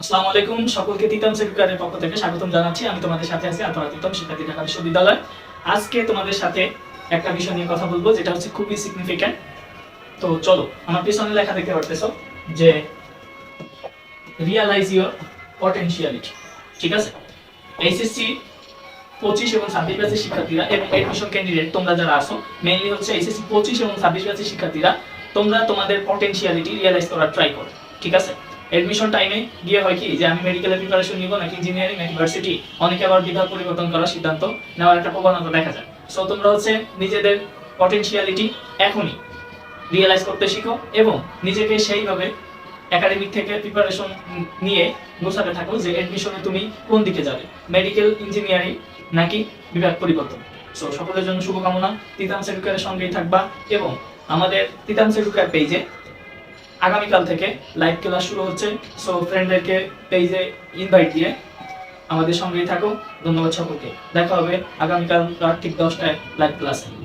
আসসালামু আলাইকুম। সকলকে তিতাম সেকুকারের পক্ষ থেকে স্বাগতম জানাচ্ছি। আমি তোমাদের সাথে আছি তিতাম শিক্ষার্থী ঢাকা বিশ্ববিদ্যালয়। আজকে তোমাদের সাথে একটা বিষয় নিয়ে কথা বলব, যেটা হচ্ছে খুবই সিগনিফিক্যান্ট তো চলো, আমার পিছনে লেখা দেখতে পারতেছো যে রিয়ালাইজ ইউর ঠিক আছে? এইচএসসি পঁচিশ এবং ছাব্বিশ ব্যাচের শিক্ষার্থীরা এবং এডমিশন ক্যান্ডিডেট তোমরা যারা আসো মেইনলি হচ্ছে এইচএসসি পঁচিশ এবং ছাব্বিশ ব্যাচের শিক্ষার্থীরা, তোমরা তোমাদের পটেনশিয়ালিটি রিয়ালাইজ করার ট্রাই করো, ঠিক আছে? এডমিশন টাইমে গিয়ে হয় কি, যে আমি মেডিকেলের প্রিপারেশন নিব, নাকি ইঞ্জিনিয়ারিং নাকি ইউনিভার্সিটি অনেকে আবার বিভাগ পরিবর্তন করার সিদ্ধান্ত নেওয়ার একটা প্রবণতা দেখা যায়। সো তোমরা হচ্ছে নিজেদের পটেনশিয়ালিটি এখনই রিয়েলাইজ করতে শিখো এবং নিজেকে সেইভাবে একাডেমিক থেকে প্রিপারেশন নিয়ে গোছাতে থাকো যে এডমিশনে তুমি কোন দিকে যাবে মেডিকেল ইঞ্জিনিয়ারিং নাকি বিভাগ পরিবর্তন। সো সকলের জন্য শুভকামনা তিতাম সেডুকারের সঙ্গেই থাকবা এবং আমাদের তিতাম সেডুকার পেজে আগামীকাল থেকে লাইভ ক্লাস শুরু হচ্ছে। সো ফ্রেন্ডদেরকে পেজে ইনভাইট দিয়ে আমাদের সঙ্গেই থাকো। ধন্যবাদ সকলকে। দেখা হবে আগামীকাল রাত ঠিক দশটায় লাইভ ক্লাসে